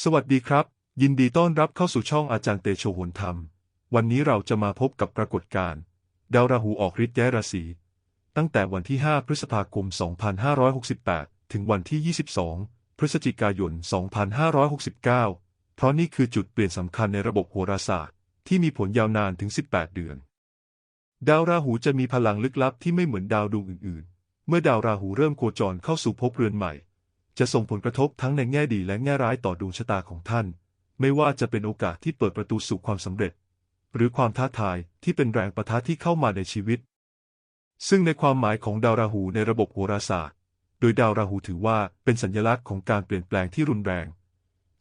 สวัสดีครับ ยินดีต้อนรับเข้าสู่ช่องอาจารย์เตโชโหนธรรม วันนี้เราจะมาพบกับปรากฏการณ์ดาวราหูออกฤทธิ์ย้ายราศีตั้งแต่วันที่ 5 พฤษภาคม 2568 ถึงวันที่ 22 พฤศจิกายน 2569 เพราะนี่คือจุดเปลี่ยนสำคัญในระบบโหราศาสตร์ ที่มีผลยาวนานถึง 18 เดือน ดาวราหูจะมีพลังลึกลับที่ไม่เหมือนดาวดวงอื่น ๆ เมื่อดาวราหูเริ่มโคจรเข้าสู่ภพเรือนใหม่ จะส่งผลกระทบทั้งในแง่ดีและแง่ร้ายต่อดวงชะตาของท่าน ไม่ว่าจะเป็นโอกาสที่เปิดประตูสู่ความสำเร็จ หรือความท้าทายที่เป็นแรงประทะที่เข้ามาในชีวิต ซึ่งในความหมายของดาวราหูในระบบโหราศาสตร์ โดยดาวราหูถือว่าเป็นสัญลักษณ์ของการเปลี่ยนแปลงที่รุนแรง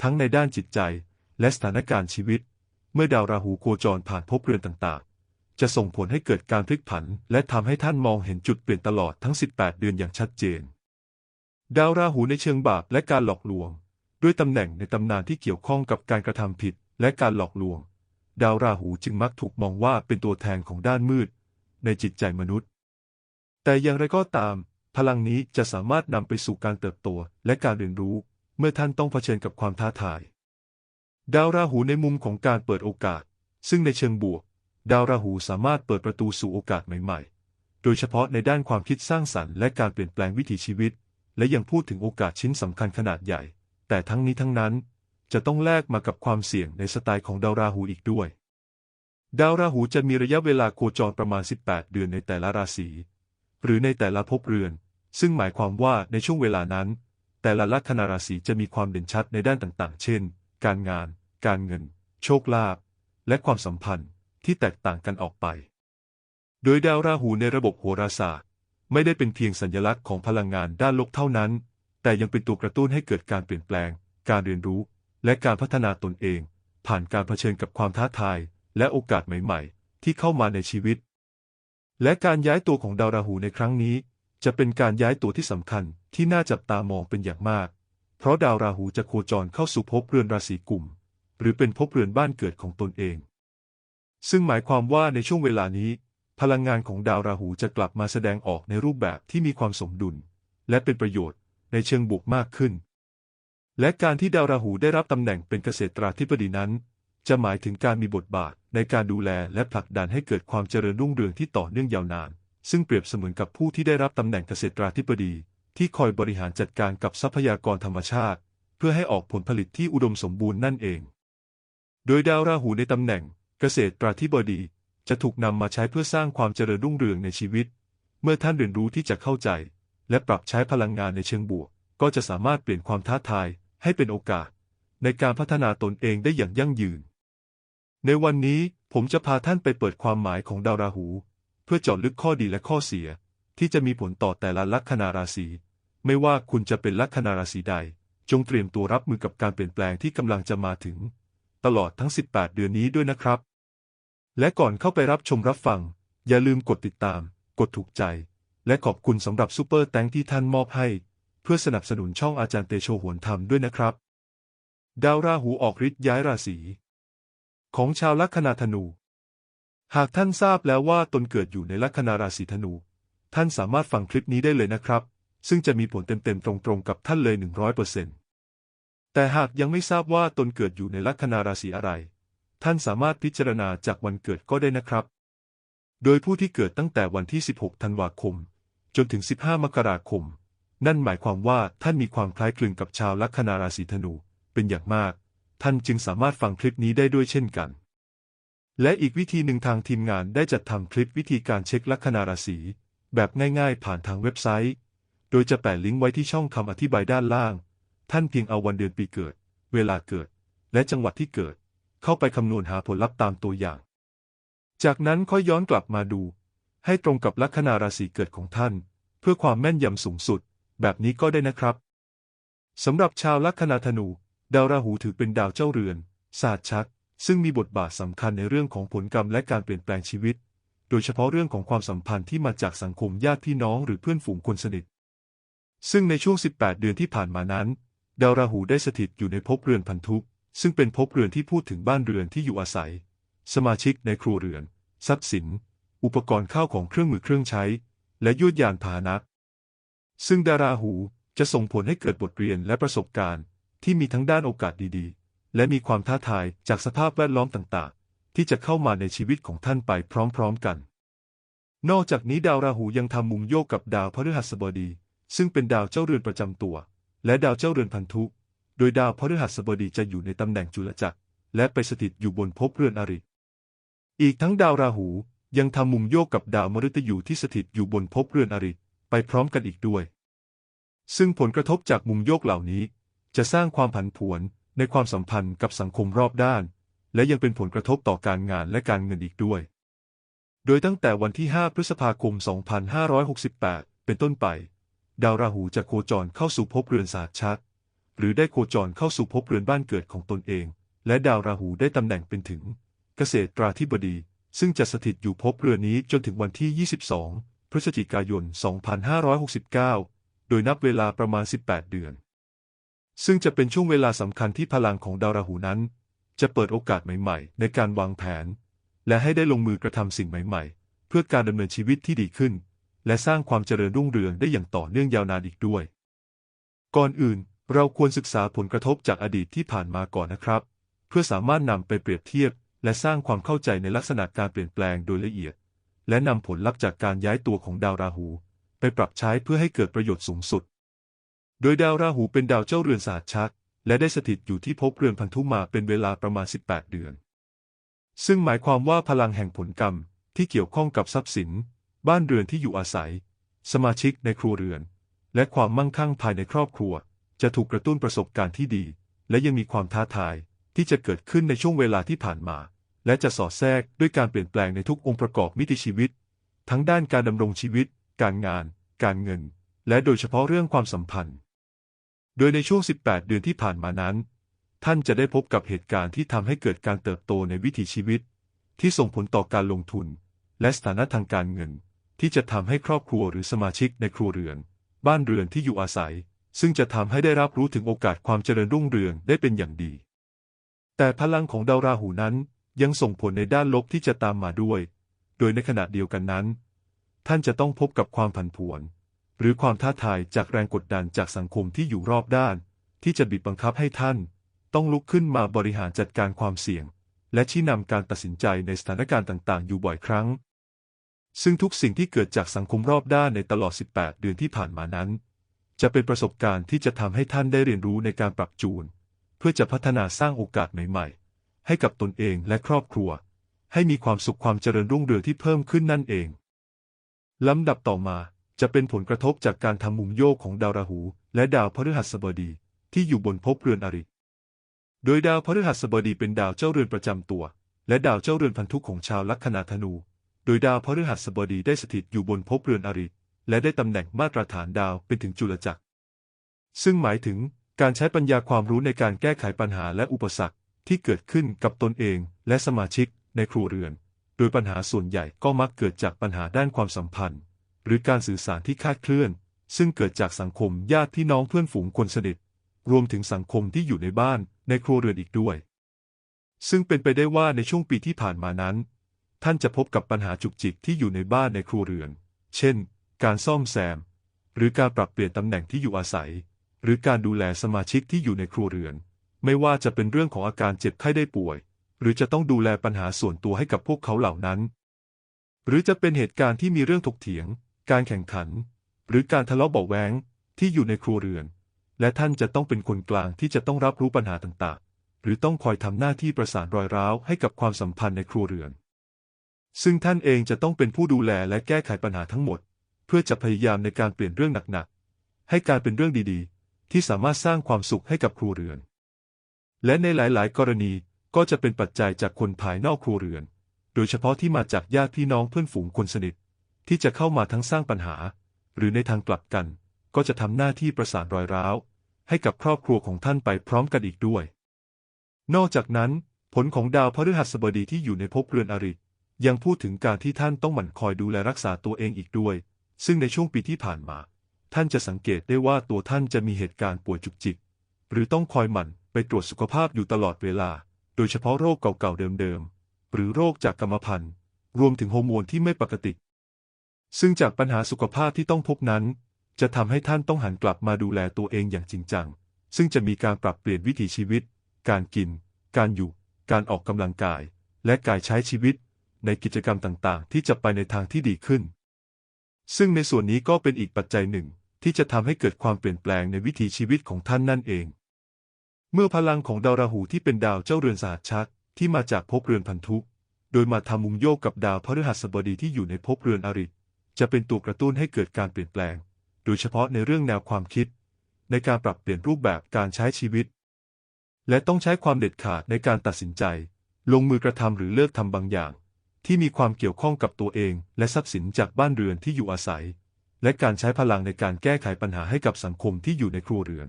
ทั้งในด้านจิตใจและสถานการณ์ชีวิต เมื่อดาวราหูโคจรผ่านภพเรือนต่างๆ จะส่งผลให้เกิดการพลิกผัน และทำให้ท่านมองเห็นจุดเปลี่ยนตลอดทั้ง 18 เดือนอย่างชัดเจน ดาวราหูในเชิงบาปและการหลอกลวง ด้วยตำแหน่งในตำนานที่เกี่ยวข้องกับการกระทำผิดและการหลอกลวง ดาวราหูจึงมักถูกมองว่าเป็นตัวแทนของด้านมืด ในจิตใจมนุษย์ แต่อย่างไรก็ตาม พลังนี้จะสามารถนำไปสู่การเติบโตและการเรียนรู้ เมื่อท่านต้องเผชิญกับความท้าทาย ดาวราหูในมุมของการเปิดโอกาส ซึ่งในเชิงบวก ดาวราหูสามารถเปิดประตูสู่โอกาสใหม่ ๆ โดยเฉพาะในด้านความคิดสร้างสรรค์และการเปลี่ยนแปลงวิถีชีวิต และยังพูดถึงโอกาสชิ้นสำคัญขนาดใหญ่ แต่ทั้งนี้ทั้งนั้น จะต้องแลกมากับความเสี่ยงในสไตล์ของดาวราหูอีกด้วย ดาวราหูจะมีระยะเวลาโคจรประมาณ 18 เดือนในแต่ละราศี หรือในแต่ละภพเรือน ซึ่งหมายความว่าในช่วงเวลานั้น แต่ละลัคนาราศีจะมีความเด่นชัดในด้านต่างๆ เช่น การงาน การเงิน โชคลาภ และความสัมพันธ์ที่แตกต่างกันออกไป โดยดาวราหูในระบบโหราศาสตร์ ไม่ได้เป็นเพียงสัญลักษณ์ของพลังงานด้านลบเท่านั้น แต่ยังเป็นตัวกระตุ้นให้เกิดการเปลี่ยนแปลง การเรียนรู้ และการพัฒนาตนเอง ผ่านการเผชิญกับความท้าทาย และโอกาสใหม่ ๆ ที่เข้ามาในชีวิต และการย้ายตัวของดาวราหูในครั้งนี้ จะเป็นการย้ายตัวที่สำคัญที่น่าจับตามองเป็นอย่างมาก เพราะดาวราหูจะโคจรเข้าสู่ภพเรือนราศีกุมหรือเป็นภพเรือนบ้านเกิดของตนเอง ซึ่งหมายความว่าในช่วงเวลานี้ พลังงานของดาวราหูจะกลับมาแสดงออกในรูปแบบที่มีความสมดุล และเป็นประโยชน์ในเชิงบวกมากขึ้น และการที่ดาวราหูได้รับตำแหน่งเป็นเกษตราธิบดีนั้น จะหมายถึงการมีบทบาทในการดูแลและผลักดันให้เกิดความเจริญรุ่งเรืองที่ต่อเนื่องยาวนาน ซึ่งเปรียบเสมือนกับผู้ที่ได้รับตำแหน่งเกษตราธิบดี ที่คอยบริหารจัดการกับทรัพยากรธรรมชาติ เพื่อให้ออกผลผลิตที่อุดมสมบูรณ์นั่นเอง โดยดาวราหูในตำแหน่งเกษตราธิบดี จะถูกนำมาใช้เพื่อสร้างความเจริญรุ่งเรืองในชีวิต เมื่อท่านเรียนรู้ที่จะเข้าใจ และปรับใช้พลังงานในเชิงบวก ก็จะสามารถเปลี่ยนความท้าทายให้เป็นโอกาส ในการพัฒนาตนเองได้อย่างยั่งยืน ในวันนี้ผมจะพาท่านไปเปิดความหมายของดาวราหู เพื่อเจาะลึกข้อดีและข้อเสีย ที่จะมีผลต่อแต่ละลัคนาราศี ไม่ว่าคุณจะเป็นลัคนาราศีใด จงเตรียมตัวรับมือกับการเปลี่ยนแปลงที่กำลังจะมาถึง ตลอดทั้ง 18 เดือนนี้ด้วยนะครับ และก่อนเข้าไปรับชมรับฟัง อย่าลืมกดติดตาม กดถูกใจ และขอบคุณสำหรับซูเปอร์แตงที่ท่านมอบให้ เพื่อสนับสนุนช่องอาจารย์เตโชหวนธรรมด้วยนะครับ ดาวราหูออกฤทธิ์ย้ายราศีของชาวลัคนาธนู หากท่านทราบแล้วว่าตนเกิดอยู่ในลัคนาราศีธนู ท่านสามารถฟังคลิปนี้ได้เลยนะครับ ซึ่งจะมีผลเต็มๆตรงๆกับท่านเลย 100%แต่หากยังไม่ทราบว่าตนเกิดอยู่ในลัคนาราศีอะไร ท่านสามารถพิจารณาจากวันเกิดก็ได้นะครับ โดยผู้ที่เกิดตั้งแต่วันที่ 16 ธันวาคม จนถึง 15 มกราคม นั่นหมายความว่าท่านมีความคล้ายคลึงกับชาวลัคนาราศีธนู เป็นอย่างมาก ท่านจึงสามารถฟังคลิปนี้ได้ด้วยเช่นกัน และอีกวิธีหนึ่งทางทีมงานได้จัดทำคลิปวิธีการเช็คลัคนาราศีแบบง่ายๆ ผ่านทางเว็บไซต์ โดยจะแปะลิงก์ไว้ที่ช่องคำอธิบายด้านล่าง ท่านเพียงเอาวันเดือนปีเกิด เวลาเกิด และจังหวัดที่เกิด เข้าไปคำนวณหาผลลัพธ์ตามตัวอย่าง จากนั้นค่อยย้อนกลับมาดู ให้ตรงกับลัคนาราศีเกิดของท่าน เพื่อความแม่นยำสูงสุด แบบนี้ก็ได้นะครับสำหรับชาวลัคนาธนู ดาวราหูถือเป็นดาวเจ้าเรือน ศาสตร์ชัก ซึ่งมีบทบาทสำคัญในเรื่องของผลกรรมและการเปลี่ยนแปลงชีวิต โดยเฉพาะเรื่องของความสัมพันธ์ที่มาจากสังคมญาติพี่น้องหรือเพื่อนฝูงคนสนิท ซึ่งในช่วง 18 เดือนที่ผ่านมานั้น ดาวราหูได้สถิตอยู่ในภพเรือนพันธุ ซึ่งเป็นภพเรือนที่พูดถึงบ้านเรือนที่อยู่อาศัย สมาชิกในครัวเรือน ทรัพย์สิน อุปกรณ์ข้าวของเครื่องมือเครื่องใช้ และยวดยานพาหนะซึ่งดาราหูจะส่งผลให้เกิดบทเรียนและประสบการณ์ ที่มีทั้งด้านโอกาสดีๆ และมีความท้าทายจากสภาพแวดล้อมต่างๆ ที่จะเข้ามาในชีวิตของท่านไปพร้อมๆกัน นอกจากนี้ดาวราหูยังทำมุมโยกกับดาวพฤหัสบดี ซึ่งเป็นดาวเจ้าเรือนประจำตัว และดาวเจ้าเรือนพันธุ ดยดาวพฤหัสบดีจะอยู่ในตำแหน่งจุลจักร และไปสถิตอยู่บนภพเรือนอริ อีกทั้งดาวราหูยังทำมุมโยกกับดาวมฤตยูที่สถิตอยู่บนภพเรือนอริไปพร้อมกันอีกด้วย ซึ่งผลกระทบจากมุมโยกเหล่านี้ จะสร้างความผันผวนในความสัมพันธ์กับสังคมรอบด้าน และยังเป็นผลกระทบต่อการงานและการเงินอีกด้วย โดยตั้งแต่วันที่ 5 พฤษภาคม 2568 เป็นต้นไป ดาวราหูจะโคจรเข้าสู่ภพเรือนสาชัด หรือได้โคจรเข้าสู่ภพเรือนบ้านเกิดของตนเอง และดาวราหูได้ตำแหน่งเป็นถึง เกษตราธิบดี ซึ่งจะสถิตอยู่ภพเรือนนี้จนถึงวันที่ 22 พฤศจิกายน 2569 โดยนับเวลาประมาณ 18 เดือน ซึ่งจะเป็นช่วงเวลาสำคัญที่พลังของดาวราหูนั้น จะเปิดโอกาสใหม่ ๆ ในการวางแผน และให้ได้ลงมือกระทำสิ่งใหม่ ๆ เพื่อการดำเนินชีวิตที่ดีขึ้น และสร้างความเจริญรุ่งเรืองได้อย่างต่อเนื่องยาวนานอีกด้วย ก่อนอื่น เราควรศึกษาผลกระทบจากอดีตที่ผ่านมาก่อนนะครับ เพื่อสามารถนำไปเปรียบเทียบ และสร้างความเข้าใจในลักษณะการเปลี่ยนแปลงโดยละเอียด และนำผลลัพธ์จากการย้ายตัวของดาวราหู ไปปรับใช้เพื่อให้เกิดประโยชน์สูงสุด โดยดาวราหูเป็นดาวเจ้าเรือนศาสหัสชัก และได้สถิตอยู่ที่ภพเรือนพันธุมาเป็นเวลาประมาณ 18 เดือน ซึ่งหมายความว่าพลังแห่งผลกรรมที่เกี่ยวข้องกับทรัพย์สิน บ้านเรือนที่อยู่อาศัย สมาชิกในครัวเรือน และความมั่งคั่งภายในครอบครัว จะถูกกระตุ้นประสบการณ์ที่ดี และยังมีความท้าทายที่จะเกิดขึ้นในช่วงเวลาที่ผ่านมา และจะสอดแทรกด้วยการเปลี่ยนแปลงในทุกองค์ประกอบมิติชีวิต ทั้งด้านการดำรงชีวิต การงาน การเงิน และโดยเฉพาะเรื่องความสัมพันธ์ โดยในช่วง 18 เดือนที่ผ่านมานั้น ท่านจะได้พบกับเหตุการณ์ที่ทำให้เกิดการเติบโตในวิถีชีวิต ที่ส่งผลต่อการลงทุน และสถานะทางการเงิน ที่จะทำให้ครอบครัวหรือสมาชิกในครัวเรือน บ้านเรือนที่อยู่อาศัย ซึ่งจะทำให้ได้รับรู้ถึงโอกาสความเจริญรุ่งเรืองได้เป็นอย่างดี แต่พลังของดาวราหูนั้นยังส่งผลในด้านลบที่จะตามมาด้วย โดยในขณะเดียวกันนั้น ท่านจะต้องพบกับความผันผวน หรือความท้าทายจากแรงกดดันจากสังคมที่อยู่รอบด้าน ที่จะบีบบังคับให้ท่าน ต้องลุกขึ้นมาบริหารจัดการความเสี่ยง และชี้นำการตัดสินใจในสถานการณ์ต่างๆ อยู่บ่อยครั้ง ซึ่งทุกสิ่งที่เกิดจากสังคมรอบด้านในตลอด 18 เดือนที่ผ่านมานั้น จะเป็นประสบการณ์ที่จะทำให้ท่านได้เรียนรู้ในการปรับจูน เพื่อจะพัฒนาสร้างโอกาสใหม่ๆ ให้กับตนเองและครอบครัว ให้มีความสุขความเจริญรุ่งเรืองที่เพิ่มขึ้นนั่นเองลำดับต่อมาจะเป็นผลกระทบจากการทำมุมโยกของดาวราหู และดาวพฤหัสบดีที่อยู่บนภพเรือนอริ โดยดาวพฤหัสบดีเป็นดาวเจ้าเรือนประจำตัว และดาวเจ้าเรือนพันธุของชาวลัคนาธนู โดยดาวพฤหัสบดีได้สถิตอยู่บนภพเรือนอริ และได้ตำแหน่งมาตรฐานดาวเป็นถึงจุลจักร ซึ่งหมายถึงการใช้ปัญญาความรู้ในการแก้ไขปัญหาและอุปสรรคที่เกิดขึ้นกับตนเองและสมาชิกในครัวเรือน โดยปัญหาส่วนใหญ่ก็มักเกิดจากปัญหาด้านความสัมพันธ์ หรือการสื่อสารที่คาดเคลื่อน ซึ่งเกิดจากสังคมญาติพี่น้องเพื่อนฝูงคนสนิท รวมถึงสังคมที่อยู่ในบ้านในครัวเรือนอีกด้วย ซึ่งเป็นไปได้ว่าในช่วงปีที่ผ่านมานั้น ท่านจะพบกับปัญหาจุกจิกที่อยู่ในบ้านในครัวเรือน เช่น การซ่อมแซม หรือการปรับเปลี่ยนตำแหน่งที่อยู่อาศัย หรือการดูแลสมาชิกที่อยู่ในครัวเรือน ไม่ว่าจะเป็นเรื่องของอาการเจ็บไข้ได้ป่วย หรือจะต้องดูแลปัญหาส่วนตัวให้กับพวกเขาเหล่านั้น หรือจะเป็นเหตุการณ์ที่มีเรื่องถกเถียง การแข่งขัน หรือการทะเลาะเบาแวงที่อยู่ในครัวเรือน และท่านจะต้องเป็นคนกลางที่จะต้องรับรู้ปัญหาต่างๆ หรือต้องคอยทำหน้าที่ประสานรอยร้าวให้กับความสัมพันธ์ในครัวเรือน ซึ่งท่านเองจะต้องเป็นผู้ดูแลและแก้ไขปัญหาทั้งหมด พื่อจะพยายามในการเปลี่ยนเรื่องหนักๆ ให้การเป็นเรื่องดีๆ ที่สามารถสร้างความสุขให้กับครัวเรือน และในหลายๆ กรณีก็จะเป็นปัจจัยจากคนภายนอกครัวเรือน โดยเฉพาะที่มาจากญาติพี่น้องเพื่อนฝูงคนสนิท ที่จะเข้ามาทั้งสร้างปัญหา หรือในทางกลับกัน ก็จะทำหน้าที่ประสานรอยร้าว ให้กับครอบครัวของท่านไปพร้อมกันอีกด้วย นอกจากนั้น ผลของดาวพฤหัสบดีที่อยู่ในภพเรือนอริยังพูดถึงการที่ท่านต้องหมั่นคอยดูแลรักษาตัวเองอีกด้วย ซึ่งในช่วงปีที่ผ่านมา ท่านจะสังเกตได้ว่าตัวท่านจะมีเหตุการณ์ป่วยจุกจิก หรือต้องคอยหมั่นไปตรวจสุขภาพอยู่ตลอดเวลา โดยเฉพาะโรคเก่าๆเดิมๆ หรือโรคจากกรรมพันธุ์ รวมถึงฮอร์โมนที่ไม่ปกติ ซึ่งจากปัญหาสุขภาพที่ต้องพบนั้น จะทำให้ท่านต้องหันกลับมาดูแลตัวเองอย่างจริงจัง ซึ่งจะมีการปรับเปลี่ยนวิถีชีวิต การกิน การอยู่ การออกกำลังกาย และการใช้ชีวิต ในกิจกรรมต่างๆ ที่จะไปในทางที่ดีขึ้น ซึ่งในส่วนนี้ก็เป็นอีกปัจจัยหนึ่ง ที่จะทำให้เกิดความเปลี่ยนแปลงในวิถีชีวิตของท่านนั่นเอง เมื่อพลังของดาวราหูที่เป็นดาวเจ้าเรือนสหัสชัดที่มาจากภพเรือนพันธุโดยมาทำมุมโยกกับดาวพฤหัสบดีที่อยู่ในภพเรือนอริจะเป็นตัวกระตุ้นให้เกิดการเปลี่ยนแปลง โดยเฉพาะในเรื่องแนวความคิด ในการปรับเปลี่ยนรูปแบบการใช้ชีวิต และต้องใช้ความเด็ดขาดในการตัดสินใจ ลงมือกระทำหรือเลิกทำบางอย่าง ที่มีความเกี่ยวข้องกับตัวเอง และทรัพย์สินจากบ้านเรือนที่อยู่อาศัย และการใช้พลังในการแก้ไขปัญหาให้กับสังคมที่อยู่ในครัวเรือน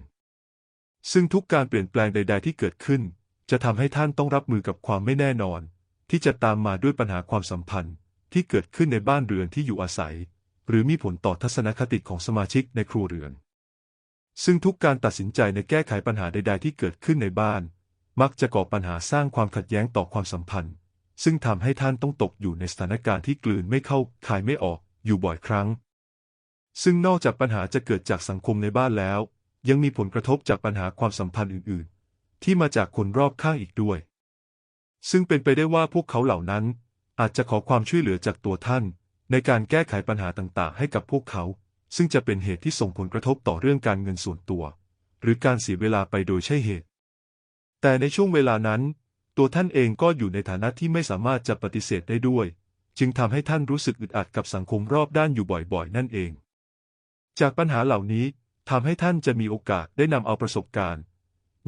ซึ่งทุกการเปลี่ยนแปลงใด ๆ ที่เกิดขึ้น จะทำให้ท่านต้องรับมือกับความไม่แน่นอน ที่จะตามมาด้วยปัญหาความสัมพันธ์ ที่เกิดขึ้นในบ้านเรือนที่อยู่อาศัย หรือมีผลต่อทัศนคติของสมาชิกในครัวเรือน ซึ่งทุกการตัดสินใจในแก้ไขปัญหาใด ๆ ที่เกิดขึ้นในบ้าน มักจะก่อปัญหาสร้างความขัดแย้งต่อความสัมพันธ์ ซึ่งทำให้ท่านต้องตกอยู่ในสถานการณ์ที่กลืนไม่เข้าคายไม่ออกอยู่บ่อยครั้ง ซึ่งนอกจากปัญหาจะเกิดจากสังคมในบ้านแล้ว ยังมีผลกระทบจากปัญหาความสัมพันธ์อื่น ๆ ที่มาจากคนรอบข้างอีกด้วย ซึ่งเป็นไปได้ว่าพวกเขาเหล่านั้น อาจจะขอความช่วยเหลือจากตัวท่าน ในการแก้ไขปัญหาต่างๆ ให้กับพวกเขา ซึ่งจะเป็นเหตุที่ส่งผลกระทบต่อเรื่องการเงินส่วนตัว หรือการเสียเวลาไปโดยใช่เหตุ แต่ในช่วงเวลานั้น ตัวท่านเองก็อยู่ในฐานะที่ไม่สามารถจะปฏิเสธได้ด้วย จึงทำให้ท่านรู้สึกอึดอัดกับสังคมรอบด้านอยู่บ่อยๆ นั่นเอง จากปัญหาเหล่านี้ทำให้ท่านจะมีโอกาสได้นำเอาประสบการณ์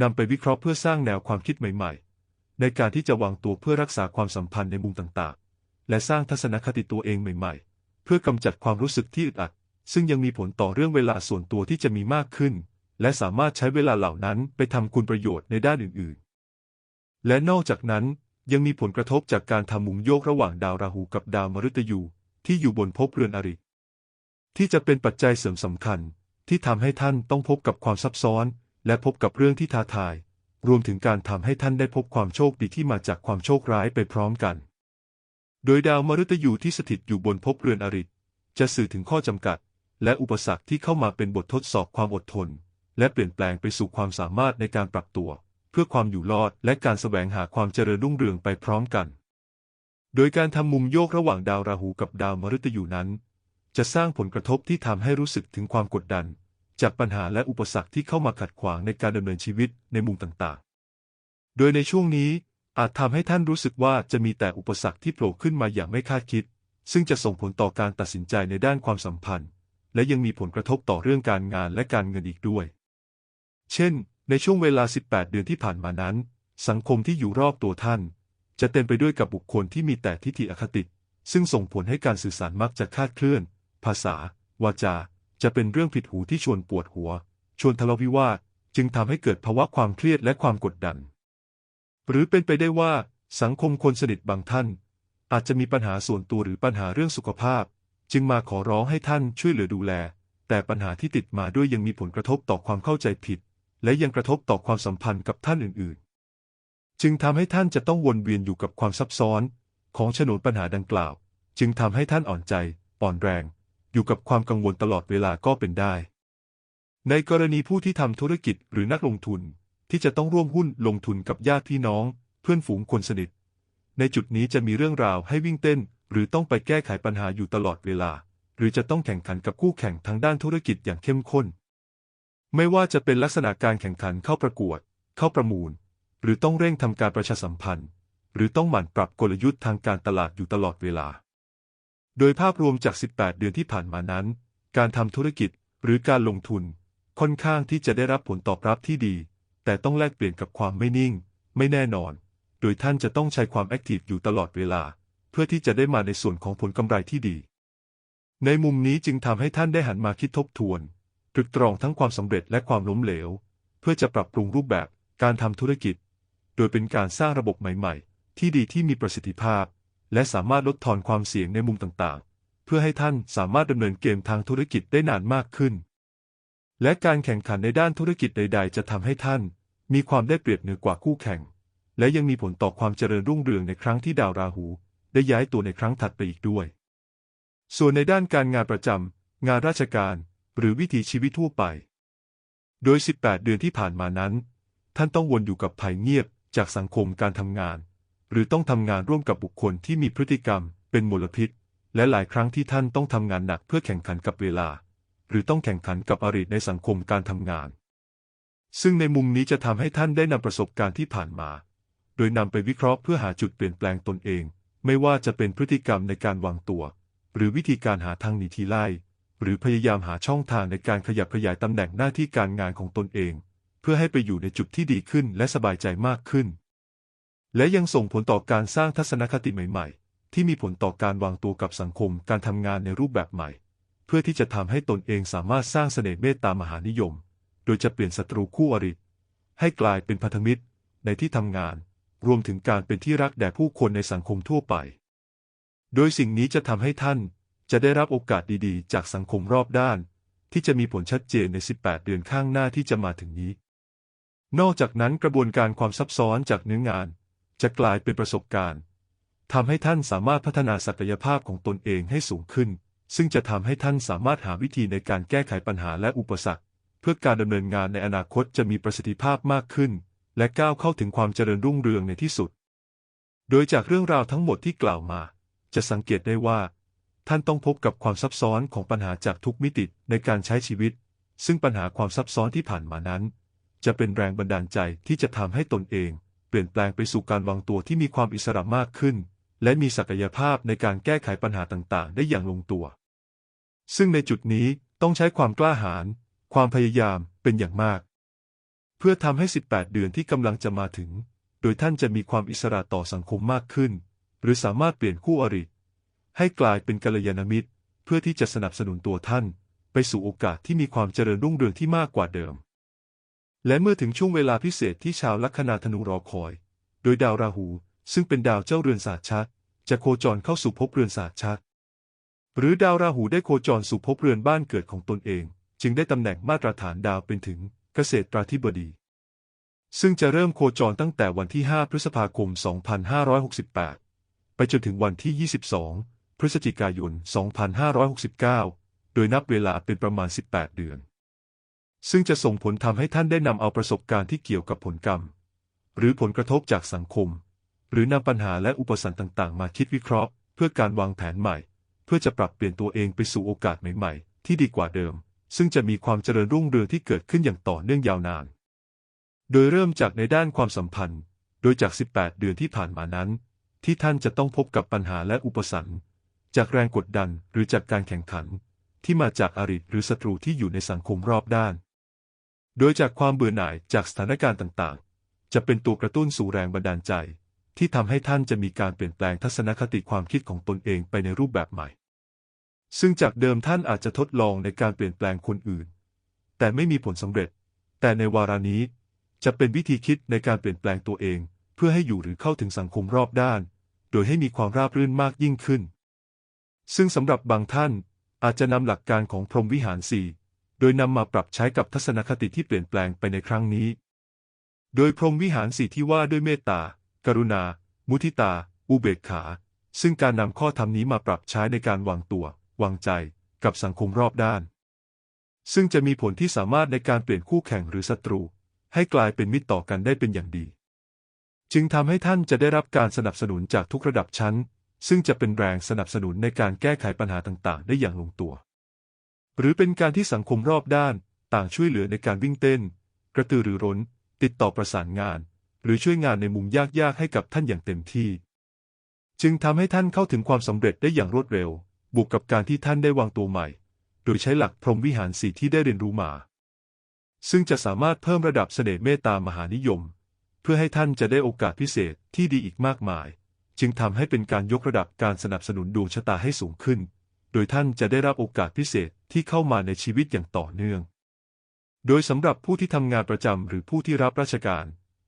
นำไปวิเคราะห์เพื่อสร้างแนวความคิดใหม่ ๆ ในการที่จะวางตัวเพื่อรักษาความสัมพันธ์ในมุมต่างๆ และสร้างทัศนคติตัวเองใหม่ ๆ เพื่อกำจัดความรู้สึกที่อึดอัด ซึ่งยังมีผลต่อเรื่องเวลาส่วนตัวที่จะมีมากขึ้น และสามารถใช้เวลาเหล่านั้นไปทำคุณประโยชน์ในด้านอื่น ๆ และนอกจากนั้นยังมีผลกระทบจากการทำมุมโยกระหว่างดาวราหูกับดาวมฤตยูที่อยู่บนภพเรือนอริ ที่จะเป็นปัจจัยเสริมสำคัญที่ทำให้ท่านต้องพบกับความซับซ้อน และพบกับเรื่องที่ท้าทาย รวมถึงการทำให้ท่านได้พบความโชคดีที่มาจากความโชคร้ายไปพร้อมกัน โดยดาวมฤตยูที่สถิตอยู่บนภพเรือนอริจะสื่อถึงข้อจำกัด และอุปสรรคที่เข้ามาเป็นบททดสอบความอดทน และเปลี่ยนแปลงไปสู่ความสามารถในการปรับตัว พื่อความอยู่รอดและการแสวงหาความเจริญรุ่งเรืองไปพร้อมกัน โดยการทำมุมโยกระหว่างดาวราหูกับดาวมฤตยูนั้น จะสร้างผลกระทบที่ทำให้รู้สึกถึงความกดดัน จากปัญหาและอุปสรรคที่เข้ามาขัดขวางในการดำเนินชีวิตในมุมต่างๆ โดยในช่วงนี้อาจทำให้ท่านรู้สึกว่าจะมีแต่อุปสรรคที่โผล่ขึ้นมาอย่างไม่คาดคิด ซึ่งจะส่งผลต่อการตัดสินใจในด้านความสัมพันธ์ และยังมีผลกระทบต่อเรื่องการงานและการเงินอีกด้วย เช่น ในช่วงเวลา 18 เดือนที่ผ่านมานั้น สังคมที่อยู่รอบตัวท่าน จะเต็มไปด้วยกับบุคคลที่มีแต่ทิฏฐิอคติ ซึ่งส่งผลให้การสื่อสารมักจะคาดเคลื่อน ภาษา วาจา จะเป็นเรื่องผิดหูที่ชวนปวดหัว ชวนทะเลาะวิวาท จึงทำให้เกิดภาวะความเครียดและความกดดัน หรือเป็นไปได้ว่า สังคมคนสนิทบางท่าน อาจจะมีปัญหาส่วนตัวหรือปัญหาเรื่องสุขภาพ จึงมาขอร้องให้ท่านช่วยเหลือดูแล แต่ปัญหาที่ติดมาด้วยยังมีผลกระทบต่อความเข้าใจผิด และยังกระทบต่อความสัมพันธ์กับท่านอื่นๆ จึงทำให้ท่านจะต้องวนเวียนอยู่กับความซับซ้อนของฉนวนปัญหาดังกล่าว จึงทำให้ท่านอ่อนใจอ่อนแรง อยู่กับความกังวลตลอดเวลาก็เป็นได้ ในกรณีผู้ที่ทำธุรกิจหรือนักลงทุนที่จะต้องร่วมหุ้นลงทุนกับญาติพี่น้อง เพื่อนฝูงคนสนิท ในจุดนี้จะมีเรื่องราวให้วิ่งเต้น หรือต้องไปแก้ไขปัญหาอยู่ตลอดเวลา หรือจะต้องแข่งขันกับคู่แข่งทางด้านธุรกิจอย่างเข้มข้น ไม่ว่าจะเป็นลักษณะการแข่งขันเข้าประกวด เข้าประมูล หรือต้องเร่งทำการประชาสัมพันธ์ หรือต้องหมั่นปรับกลยุทธ์ทางการตลาดอยู่ตลอดเวลา โดยภาพรวมจาก 18 เดือนที่ผ่านมานั้น การทำธุรกิจหรือการลงทุน ค่อนข้างที่จะได้รับผลตอบรับที่ดี แต่ต้องแลกเปลี่ยนกับความไม่นิ่ง ไม่แน่นอน โดยท่านจะต้องใช้ความแอคทีฟอยู่ตลอดเวลา เพื่อที่จะได้มาในส่วนของผลกำไรที่ดี ในมุมนี้จึงทำให้ท่านได้หันมาคิดทบทวน ตรึกตรองทั้งความสำเร็จและความล้มเหลว เพื่อจะปรับปรุงรูปแบบการทำธุรกิจ โดยเป็นการสร้างระบบใหม่ ๆ ที่ดีที่มีประสิทธิภาพ และสามารถลดทอนความเสี่ยงในมุมต่างๆ เพื่อให้ท่านสามารถดำเนินเกมทางธุรกิจได้นานมากขึ้น และการแข่งขันในด้านธุรกิจใด ๆ จะทำให้ท่าน มีความได้เปรียบเหนือกว่าคู่แข่ง และยังมีผลต่อความเจริญรุ่งเรืองในครั้งที่ดาวราหู ได้ย้ายตัวในครั้งถัดไปอีกด้วย ส่วนในด้านการงานประจำงานราชการ หรือวิถีชีวิตทั่วไป โดย 18 เดือนที่ผ่านมานั้น ท่านต้องวนอยู่กับภัยเงียบจากสังคมการทำงาน หรือต้องทำงานร่วมกับบุคคลที่มีพฤติกรรมเป็นมลพิษ และหลายครั้งที่ท่านต้องทำงานหนักเพื่อแข่งขันกับเวลา หรือต้องแข่งขันกับอริในสังคมการทำงาน ซึ่งในมุมนี้จะทำให้ท่านได้นำประสบการณ์ที่ผ่านมา โดยนำไปวิเคราะห์เพื่อหาจุดเปลี่ยนแปลงตนเอง ไม่ว่าจะเป็นพฤติกรรมในการวางตัว หรือวิธีการหาทางหนีทีไล่ หรือพยายามหาช่องทางในการขยับขยายตำแหน่งหน้าที่การงานของตนเอง เพื่อให้ไปอยู่ในจุดที่ดีขึ้นและสบายใจมากขึ้น และยังส่งผลต่อการสร้างทัศนคติใหม่ ๆ ที่มีผลต่อการวางตัวกับสังคมการทำงานในรูปแบบใหม่ เพื่อที่จะทำให้ตนเองสามารถสร้างเสน่ห์เมตตามหานิยม โดยจะเปลี่ยนศัตรูคู่อริให้กลายเป็นพันธมิตร ในที่ทำงาน รวมถึงการเป็นที่รักแด่ผู้คนในสังคมทั่วไป โดยสิ่งนี้จะทำให้ท่าน จะได้รับโอกาสดีๆ จากสังคมรอบด้าน ที่จะมีผลชัดเจนใน 18 เดือนข้างหน้าที่จะมาถึงนี้ นอกจากนั้นกระบวนการความซับซ้อนจากเนื้องาน จะกลายเป็นประสบการณ์ทำให้ท่านสามารถพัฒนาศักยภาพของตนเองให้สูงขึ้น ซึ่งจะทำให้ท่านสามารถหาวิธีในการแก้ไขปัญหาและอุปสรรค เพื่อการดำเนินงานในอนาคตจะมีประสิทธิภาพมากขึ้น และก้าวเข้าถึงความเจริญรุ่งเรืองในที่สุด โดยจากเรื่องราวทั้งหมดที่กล่าวมา จะสังเกตได้ว่า ท่านต้องพบกับความซับซ้อนของปัญหาจากทุกมิติในการใช้ชีวิต ซึ่งปัญหาความซับซ้อนที่ผ่านมานั้น จะเป็นแรงบันดาลใจที่จะทำให้ตนเอง เปลี่ยนแปลงไปสู่การวางตัวที่มีความอิสระมากขึ้น และมีศักยภาพในการแก้ไขปัญหาต่างๆ ได้อย่างลงตัว ซึ่งในจุดนี้ต้องใช้ความกล้าหาญความพยายามเป็นอย่างมาก เพื่อทำให้ 18 เดือนที่กำลังจะมาถึง โดยท่านจะมีความอิสระต่อสังคมมากขึ้น หรือสามารถเปลี่ยนคู่อริ ให้กลายเป็นกัลยาณมิตร เพื่อที่จะสนับสนุนตัวท่าน ไปสู่โอกาสที่มีความเจริญรุ่งเรืองที่มากกว่าเดิม และเมื่อถึงช่วงเวลาพิเศษที่ชาวลัคนาธนูรอคอย โดยดาวราหู ซึ่งเป็นดาวเจ้าเรือนศาสตร์ชัดจะโคจรเข้าสู่ภพเรือนศาสตร์ชัดหรือดาวราหูได้โคจรสู่ภพเรือนบ้านเกิดของตนเอง จึงได้ตำแหน่งมาตรฐานดาวเป็นถึงเกษตราธิบดี ซึ่งจะเริ่มโคจรตั้งแต่วันที่ 5 พฤษภาคม 2568 ไปจนถึงวันที่ 22 พฤศจิกายน 2569 โดยนับเวลาเป็นประมาณ 18 เดือน ซึ่งจะส่งผลทำให้ท่านได้นำเอาประสบการณ์ที่เกี่ยวกับผลกรรม หรือผลกระทบจากสังคม หรือนำปัญหาและอุปสรรคต่างๆ มาคิดวิเคราะห์ เพื่อการวางแผนใหม่ เพื่อจะปรับเปลี่ยนตัวเองไปสู่โอกาสใหม่ๆ ที่ดีกว่าเดิม ซึ่งจะมีความเจริญรุ่งเรืองที่เกิดขึ้นอย่างต่อเนื่องยาวนาน โดยเริ่มจากในด้านความสัมพันธ์ โดยจาก 18 เดือนที่ผ่านมานั้น ที่ท่านจะต้องพบกับปัญหาและอุปสรรค จากแรงกดดันหรือจากการแข่งขัน ที่มาจากอริหรือศัตรูที่อยู่ในสังคมรอบด้าน โดยจากความเบื่อหน่ายจากสถานการณ์ต่างๆ จะเป็นตัวกระตุ้นสู่แรงบันดาลใจ ที่ทำให้ท่านจะมีการเปลี่ยนแปลงทัศนคติความคิดของตนเองไปในรูปแบบใหม่ ซึ่งจากเดิมท่านอาจจะทดลองในการเปลี่ยนแปลงคนอื่น แต่ไม่มีผลสำเร็จ แต่ในวาระนี้จะเป็นวิธีคิดในการเปลี่ยนแปลงตัวเอง เพื่อให้อยู่หรือเข้าถึงสังคมรอบด้าน โดยให้มีความราบรื่นมากยิ่งขึ้น ซึ่งสำหรับบางท่านอาจจะนำหลักการของพรหมวิหารสี่โดยนำมาปรับใช้กับทัศนคติที่เปลี่ยนแปลงไปในครั้งนี้ โดยพรหมวิหารสี่ที่ว่าด้วยเมตตา กรุณา มุทิตา อุเบกขา ซึ่งการนำข้อธรรมนี้มาปรับใช้ในการวางตัว วางใจ กับสังคมรอบด้าน ซึ่งจะมีผลที่สามารถในการเปลี่ยนคู่แข่งหรือศัตรู ให้กลายเป็นมิตรต่อกันได้เป็นอย่างดี จึงทำให้ท่านจะได้รับการสนับสนุนจากทุกระดับชั้น ซึ่งจะเป็นแรงสนับสนุนในการแก้ไขปัญหาต่างๆ ได้อย่างลงตัว หรือเป็นการที่สังคมรอบด้านต่างช่วยเหลือในการวิ่งเต้น กระตือรือร้น ติดต่อประสานงาน หรือช่วยงานในมุมยากๆให้กับท่านอย่างเต็มที่ จึงทำให้ท่านเข้าถึงความสำเร็จได้อย่างรวดเร็ว บวกกับการที่ท่านได้วางตัวใหม่ โดยใช้หลักพรหมวิหารสีที่ได้เรียนรู้มา ซึ่งจะสามารถเพิ่มระดับเสน่ห์เมตตามหานิยม เพื่อให้ท่านจะได้โอกาสพิเศษที่ดีอีกมากมาย จึงทำให้เป็นการยกระดับการสนับสนุนดวงชะตาให้สูงขึ้น โดยท่านจะได้รับโอกาสพิเศษที่เข้ามาในชีวิตอย่างต่อเนื่อง โดยสำหรับผู้ที่ทำงานประจำหรือผู้ที่รับราชการ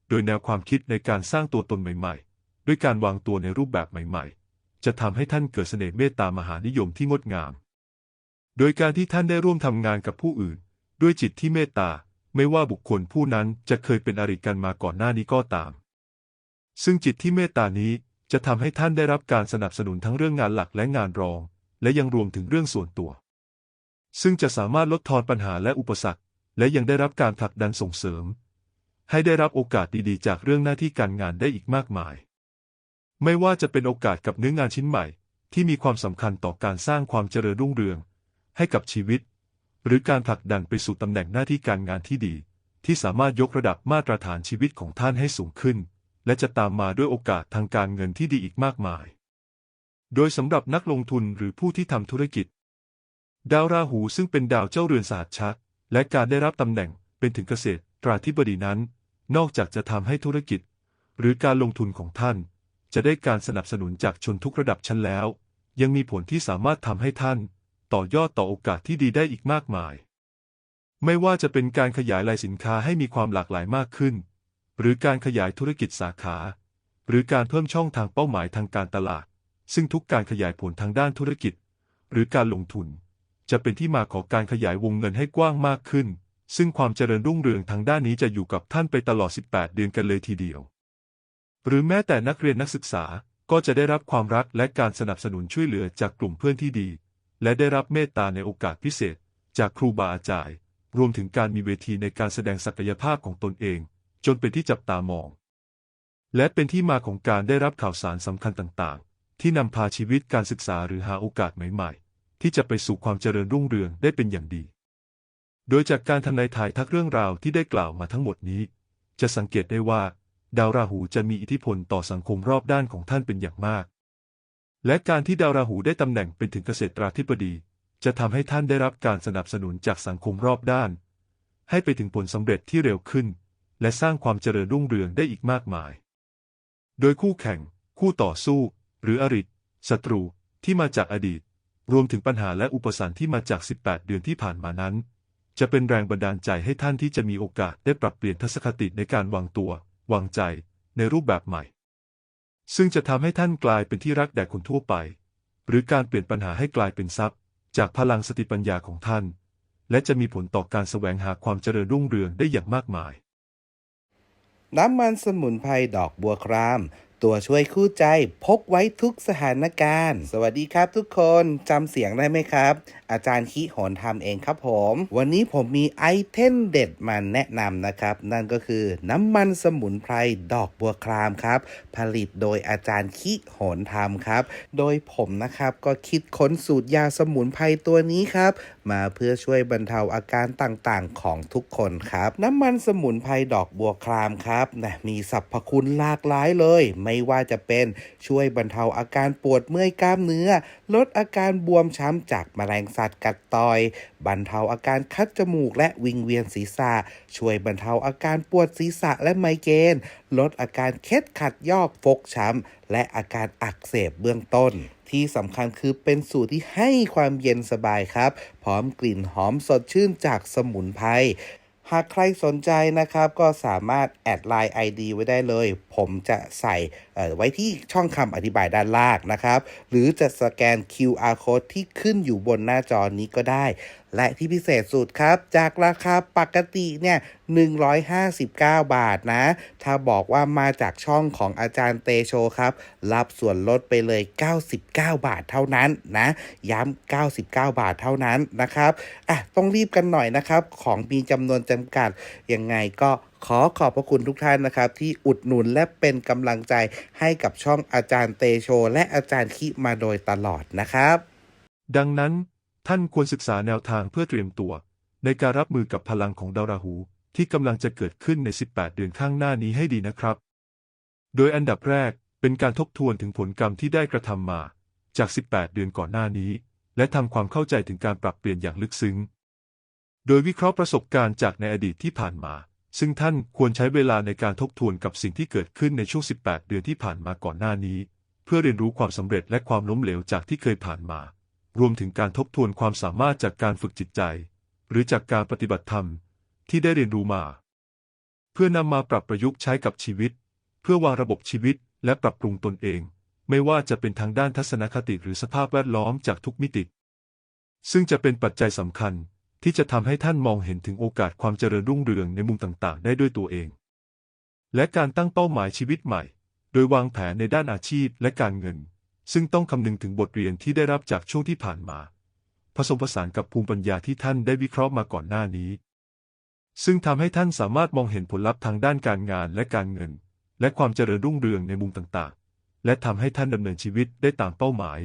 โดยแนวความคิดในการสร้างตัวตนใหม่ ๆ ด้วยการวางตัวในรูปแบบใหม่ ๆ จะทำให้ท่านเกิดเสน่ห์เมตตามหานิยมที่งดงาม โดยการที่ท่านได้ร่วมทำงานกับผู้อื่น ด้วยจิตที่เมตตา ไม่ว่าบุคคลผู้นั้นจะเคยเป็นอริกันมาก่อนหน้านี้ก็ตาม ซึ่งจิตที่เมตตานี้ จะทำให้ท่านได้รับการสนับสนุนทั้งเรื่องงานหลักและงานรอง และยังรวมถึงเรื่องส่วนตัว ซึ่งจะสามารถลดทอนปัญหาและอุปสรรค และยังได้รับการผลักดันส่งเสริม ให้ได้รับโอกาสดีๆ จากเรื่องหน้าที่การงานได้อีกมากมาย ไม่ว่าจะเป็นโอกาสกับเนื้องานชิ้นใหม่ ที่มีความสำคัญต่อการสร้างความเจริญรุ่งเรือง ให้กับชีวิต หรือการผลักดันไปสู่ตำแหน่งหน้าที่การงานที่ดี ที่สามารถยกระดับมาตรฐานชีวิตของท่านให้สูงขึ้น และจะตามมาด้วยโอกาสทางการเงินที่ดีอีกมากมาย โดยสำหรับนักลงทุนหรือผู้ที่ทำธุรกิจ ดาวราหูซึ่งเป็นดาวเจ้าเรือนสหัสชักและการได้รับตำแหน่งเป็นถึงเกษตราธิบดีนั้น นอกจากจะทำให้ธุรกิจ หรือการลงทุนของท่าน จะได้การสนับสนุนจากชนทุกระดับชั้นแล้ว ยังมีผลที่สามารถทำให้ท่าน ต่อยอดต่อโอกาสที่ดีได้อีกมากมาย ไม่ว่าจะเป็นการขยายรายสินค้าให้มีความหลากหลายมากขึ้น หรือการขยายธุรกิจสาขา หรือการเพิ่มช่องทางเป้าหมายทางการตลาด ซึ่งทุกการขยายผลทางด้านธุรกิจ หรือการลงทุน จะเป็นที่มาของการขยายวงเงินให้กว้างมากขึ้น ซึ่งความเจริญรุ่งเรืองทางด้านนี้จะอยู่กับท่านไปตลอด 18 เดือนกันเลยทีเดียว หรือแม้แต่นักเรียนนักศึกษาก็จะได้รับความรักและการสนับสนุนช่วยเหลือจากกลุ่มเพื่อนที่ดี และได้รับเมตตาในโอกาสพิเศษ จากครูบาอาจารย์ รวมถึงการมีเวทีในการแสดงศักยภาพของตนเอง จนเป็นที่จับตามอง และเป็นที่มาของการได้รับข่าวสารสำคัญต่างๆ ที่นำพาชีวิตการศึกษาหรือหาโอกาสใหม่ๆ ที่จะไปสู่ความเจริญรุ่งเรืองได้เป็นอย่างดี โดยจากการทำนายทายทักเรื่องราวที่ได้กล่าวมาทั้งหมดนี้ จะสังเกตได้ว่า ดาวราหูจะมีอิทธิพลต่อสังคมรอบด้านของท่านเป็นอย่างมาก และการที่ดาวราหูได้ตำแหน่งเป็นถึงเกษตราธิบดีจะทำให้ท่านได้รับการสนับสนุนจากสังคมรอบด้าน ให้ไปถึงผลสำเร็จที่เร็วขึ้น และสร้างความเจริญรุ่งเรืองได้อีกมากมาย โดยคู่แข่ง คู่ต่อสู้ หรืออริศัตรูที่มาจากอดีต รวมถึงปัญหาและอุปสรรคที่มาจาก 18 เดือนที่ผ่านมานั้น จะเป็นแรงบันดาลใจให้ท่านที่จะมีโอกาสได้ปรับเปลี่ยนทัศนคติในการวางตัว วางใจ ในรูปแบบใหม่ ซึ่งจะทำให้ท่านกลายเป็นที่รักแด่คนทั่วไป หรือการเปลี่ยนปัญหาให้กลายเป็นทรัพย์ จากพลังสติปัญญาของท่าน และจะมีผลต่อการแสวงหาความเจริญรุ่งเรืองได้อย่างมากมาย น้ำมันสมุนไพรดอกบัวคราม ตัวช่วยคู่ใจพกไว้ทุกสถานการณ์ สวัสดีครับทุกคนจำเสียงได้ไหมครับ อาจารย์คิโหนทำเองครับผม วันนี้ผมมีไอเทมเด็ดมาแนะนำนะครับ นั่นก็คือน้ำมันสมุนไพรดอกบัวครามครับ ผลิตโดยอาจารย์คิโหนทำครับ โดยผมนะครับก็คิดค้นสูตรยาสมุนไพรตัวนี้ครับ มาเพื่อช่วยบรรเทาอาการต่างๆ ของทุกคนครับ น้ำมันสมุนไพรดอกบัวครามครับนะมีสรรพคุณหลากหลายเลยไม่ว่าจะเป็นช่วยบรรเทาอาการปวดเมื่อยกล้ามเนื้อ ลดอาการบวมช้ำจากแมลงสัตว์กัดต่อย บรรเทาอาการคัดจมูกและวิงเวียนศีรษะ ช่วยบรรเทาอาการปวดศีรษะและไมเกรนลดอาการเคล็ดขัดยอกฟกช้ำและอาการอักเสบเบื้องต้นที่สำคัญคือเป็นสูตรที่ให้ความเย็นสบายครับ พร้อมกลิ่นหอมสดชื่นจากสมุนไพร หากใครสนใจนะครับก็สามารถแอดไลน์ ID ไว้ได้เลย ผมจะใส่ ไว้ที่ช่องคำอธิบายด้านล่างนะครับ หรือจะสแกน QR code ที่ขึ้นอยู่บนหน้าจอนี้ก็ได้ และที่พิเศษสุดครับ จากราคาปกติเนี่ย159 บาทนะ ถ้าบอกว่ามาจากช่องของอาจารย์เตโชครับ รับส่วนลดไปเลย 99 บาทเท่านั้นนะ ย้ำ99 บาทเท่านั้นนะครับอะต้องรีบกันหน่อยนะครับ ของมีจำนวนจำกัด ยังไงก็ขอขอบพระคุณทุกท่านนะครับ ที่อุดหนุนและเป็นกำลังใจให้กับช่องอาจารย์เตโช และอาจารย์คิมาโดยตลอดนะครับ ดังนั้น ท่านควรศึกษาแนวทางเพื่อเตรียมตัว ในการรับมือกับพลังของดาวราหู ที่กำลังจะเกิดขึ้นใน 18 เดือนข้างหน้านี้ให้ดีนะครับ โดยอันดับแรกเป็นการทบทวนถึงผลกรรมที่ได้กระทำมา จาก 18 เดือนก่อนหน้านี้ และทำความเข้าใจถึงการปรับเปลี่ยนอย่างลึกซึ้ง โดยวิเคราะห์ประสบการณ์จากในอดีตที่ผ่านมา ซึ่งท่านควรใช้เวลาในการทบทวนกับสิ่งที่เกิดขึ้นในช่วง 18 เดือนที่ผ่านมาก่อนหน้านี้ เพื่อเรียนรู้ความสำเร็จและความล้มเหลวจากที่เคยผ่านมา รวมถึงการทบทวนความสามารถจากการฝึกจิตใจ หรือจากการปฏิบัติธรรม ที่ได้เรียนรู้มา เพื่อนำมาปรับประยุกต์ใช้กับชีวิต เพื่อวางระบบชีวิตและปรับปรุงตนเอง ไม่ว่าจะเป็นทางด้านทัศนคติหรือสภาพแวดล้อมจากทุกมิติ ซึ่งจะเป็นปัจจัยสำคัญ ที่จะทำให้ท่านมองเห็นถึงโอกาสความเจริญรุ่งเรืองในมุมต่างๆ ได้ด้วยตัวเอง และการตั้งเป้าหมายชีวิตใหม่ โดยวางแผนในด้านอาชีพและการเงิน ซึ่งต้องคำนึงถึงบทเรียนที่ได้รับจากช่วงที่ผ่านมา ผสมผสานกับภูมิปัญญาที่ท่านได้วิเคราะห์มาก่อนหน้านี้ ซึ่งทำให้ท่านสามารถมองเห็นผลลัพธ์ทางด้านการงานและการเงิน และความเจริญรุ่งเรืองในมุมต่างๆ และทำให้ท่านดำเนินชีวิตได้ตามเป้าหมาย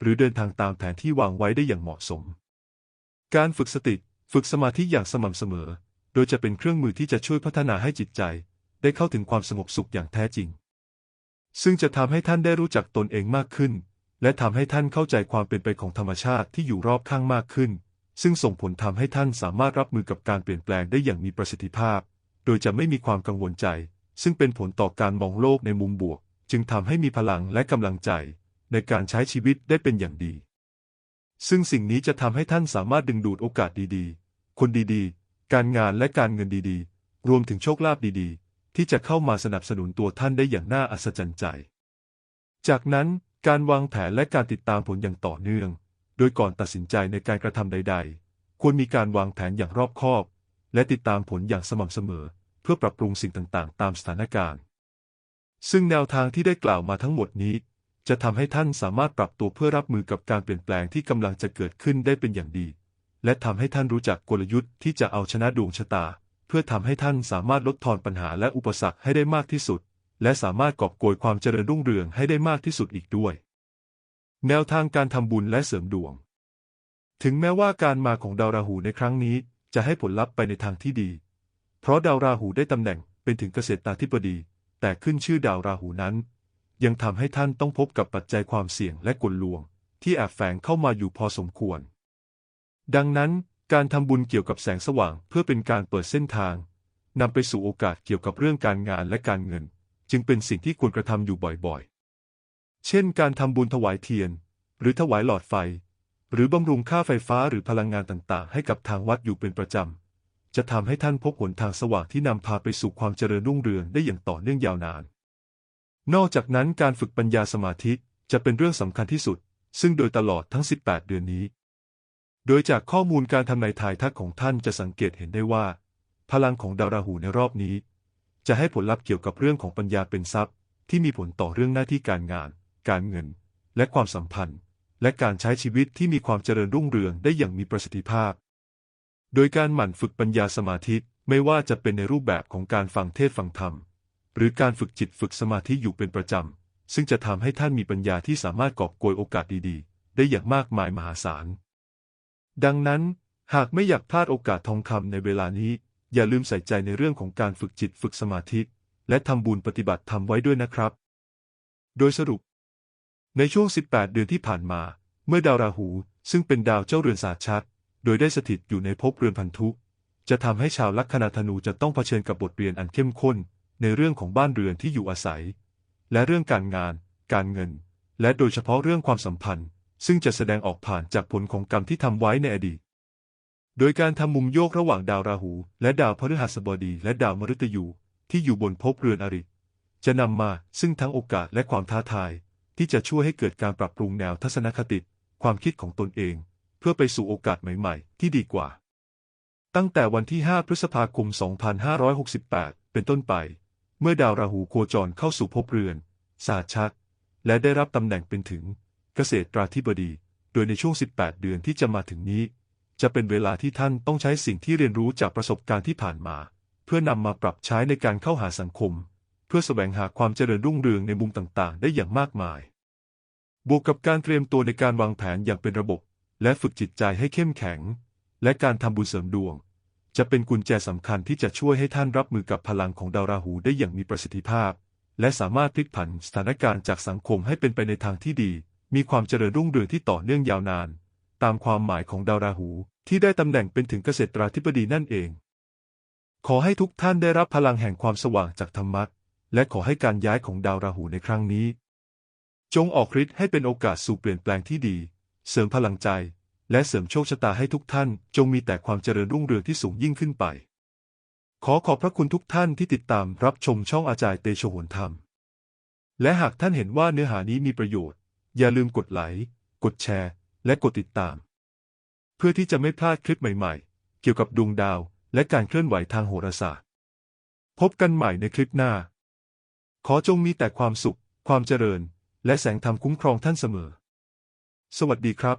หรือเดินทางตามแผนที่วางไว้ได้อย่างเหมาะสม การฝึกสติ ฝึกสมาธิอย่างสม่ำเสมอ โดยจะเป็นเครื่องมือที่จะช่วยพัฒนาให้จิตใจ ได้เข้าถึงความสงบสุขอย่างแท้จริง ซึ่งจะทำให้ท่านได้รู้จักตนเองมากขึ้น และทำให้ท่านเข้าใจความเป็นไปของธรรมชาติที่อยู่รอบข้างมากขึ้น ซึ่งส่งผลทำให้ท่านสามารถรับมือกับการเปลี่ยนแปลงได้อย่างมีประสิทธิภาพ โดยจะไม่มีความกังวลใจ ซึ่งเป็นผลต่อการมองโลกในมุมบวก จึงทำให้มีพลังและกำลังใจ ในการใช้ชีวิตได้เป็นอย่างดี ซึ่งสิ่งนี้จะทำให้ท่านสามารถดึงดูดโอกาสดีๆ คนดีๆ การงานและการเงินดีๆ รวมถึงโชคลาภดีๆ ที่จะเข้ามาสนับสนุนตัวท่านได้อย่างน่าอัศจรรย์ใจ จากนั้นการวางแผนและการติดตามผลอย่างต่อเนื่อง โดยก่อนตัดสินใจในการกระทำใด ๆ ควรมีการวางแผนอย่างรอบคอบ และติดตามผลอย่างสม่ำเสมอ เพื่อปรับปรุงสิ่งต่างๆ ตามสถานการณ์ ซึ่งแนวทางที่ได้กล่าวมาทั้งหมดนี้ จะทำให้ท่านสามารถปรับตัวเพื่อรับมือกับการเปลี่ยนแปลงที่กำลังจะเกิดขึ้นได้เป็นอย่างดี และทำให้ท่านรู้จักกลยุทธ์ที่จะเอาชนะดวงชะตา เพื่อทำให้ท่านสามารถลดทอนปัญหาและอุปสรรคให้ได้มากที่สุด และสามารถกอบโกยความเจริญรุ่งเรืองให้ได้มากที่สุดอีกด้วย แนวทางการทำบุญและเสริมดวง ถึงแม้ว่าการมาของดาวราหูในครั้งนี้ จะให้ผลลัพธ์ไปในทางที่ดี เพราะดาวราหูได้ตำแหน่งเป็นถึงเกษตราธิบดี แต่ขึ้นชื่อดาวราหูนั้น ยังทำให้ท่านต้องพบกับปัจจัยความเสี่ยงและกลลวง ที่แอบแฝงเข้ามาอยู่พอสมควร ดังนั้นการทำบุญเกี่ยวกับแสงสว่าง เพื่อเป็นการเปิดเส้นทางนำไปสู่โอกาสเกี่ยวกับเรื่องการงานและการเงิน จึงเป็นสิ่งที่ควรกระทำอยู่บ่อยๆ เช่น การทำบุญถวายเทียน หรือถวายหลอดไฟ หรือบำรุงค่าไฟฟ้าหรือพลังงานต่างๆ ให้กับทางวัดอยู่เป็นประจำ จะทำให้ท่านพบหนทางสว่างที่นำพาไปสู่ความเจริญรุ่งเรืองได้อย่างต่อเนื่องยาวนาน นอกจากนั้นการฝึกปัญญาสมาธิจะเป็นเรื่องสำคัญที่สุด ซึ่งโดยตลอดทั้ง 18 เดือนนี้ โดยจากข้อมูลการทำนายทายทักของท่านจะสังเกตเห็นได้ว่า พลังของดาวราหูในรอบนี้ จะให้ผลลัพธ์เกี่ยวกับเรื่องของปัญญาเป็นทรัพย์ ที่มีผลต่อเรื่องหน้าที่การงาน การเงิน และความสัมพันธ์ และการใช้ชีวิตที่มีความเจริญรุ่งเรืองได้อย่างมีประสิทธิภาพ โดยการหมั่นฝึกปัญญาสมาธิไม่ว่าจะเป็นในรูปแบบของการฟังเทศฟังธรรม หรือการฝึกจิตฝึกสมาธิอยู่เป็นประจำ ซึ่งจะทำให้ท่านมีปัญญาที่สามารถกอบโกยโอกาสดีๆ ได้อย่างมากมายมหาศาล ดังนั้น หากไม่อยากพลาดโอกาสทองคำในเวลานี้ อย่าลืมใส่ใจในเรื่องของการฝึกจิตฝึกสมาธิ และทำบุญปฏิบัติธรรมไว้ด้วยนะครับ โดยสรุป ในช่วง 18 เดือนที่ผ่านมา เมื่อดาวราหู ซึ่งเป็นดาวเจ้าเรือนศาสตร์ชัดโดยได้สถิตอยู่ในภพเรือนพันธุจะทำให้ชาวลัคนาธนูจะต้องเผชิญกับบทเรียนอันเข้มข้น ในเรื่องของบ้านเรือนที่อยู่อาศัย และเรื่องการงาน การเงิน และโดยเฉพาะเรื่องความสัมพันธ์ ซึ่งจะแสดงออกผ่านจากผลของกรรมที่ทำไว้ในอดีต โดยการทำมุมโยกระหว่างดาวราหู และดาวพฤหัสบดี และดาวมฤตยูที่อยู่บนภพเรือนอริจะนำมาซึ่งทั้งโอกาสและความท้าทาย ที่จะช่วยให้เกิดการปรับปรุงแนวทัศนคติ ความคิดของตนเอง เพื่อไปสู่โอกาสใหม่ๆ ที่ดีกว่า ตั้งแต่วันที่ 5 พฤษภาคม 2568 เป็นต้นไป เมื่อดาวราหูโคจรเข้าสู่ภพเรือนศาสตร์ชัดและได้รับตำแหน่งเป็นถึงเกษตราธิบดี โดยในช่วง 18 เดือนที่จะมาถึงนี้ จะเป็นเวลาที่ท่านต้องใช้สิ่งที่เรียนรู้จากประสบการณ์ที่ผ่านมา เพื่อนำมาปรับใช้ในการเข้าหาสังคม เพื่อแสวงหาความเจริญรุ่งเรืองในมุมต่างๆ ได้อย่างมากมาย บวกกับการเตรียมตัวในการวางแผนอย่างเป็นระบบ และฝึกจิตใจให้เข้มแข็ง และการทำบุญเสริมดวง จะเป็นกุญแจสำคัญที่จะช่วยให้ท่านรับมือกับพลังของดาวราหูได้อย่างมีประสิทธิภาพ และสามารถพลิกผันสถานการณ์จากสังคมให้เป็นไปในทางที่ดี มีความเจริญรุ่งเรืองที่ต่อเนื่องยาวนาน ตามความหมายของดาวราหู ที่ได้ตำแหน่งเป็นถึงเกษตราธิบดีนั่นเอง ขอให้ทุกท่านได้รับพลังแห่งความสว่างจากธรรมะและขอให้การย้ายของดาวราหูในครั้งนี้ จงออกฤทธิ์ให้เป็นโอกาสสู่เปลี่ยนแปลงที่ดี เสริมพลังใจ และเสริมโชคชะตาให้ทุกท่าน จงมีแต่ความเจริญรุ่งเรืองที่สูงยิ่งขึ้นไป ขอขอบพระคุณทุกท่านที่ติดตามรับชมช่องอาจารย์เตโชโหนธรรม และหากท่านเห็นว่าเนื้อหานี้มีประโยชน์ อย่าลืมกดไลค์กดแชร์ และกดติดตาม เพื่อที่จะไม่พลาดคลิปใหม่ๆ เกี่ยวกับดวงดาว และการเคลื่อนไหวทางโหราศาสตร์ พบกันใหม่ในคลิปหน้า ขอจงมีแต่ความสุข ความเจริญ และแสงธรรมคุ้มครองท่านเสมอ สวัสดีครับ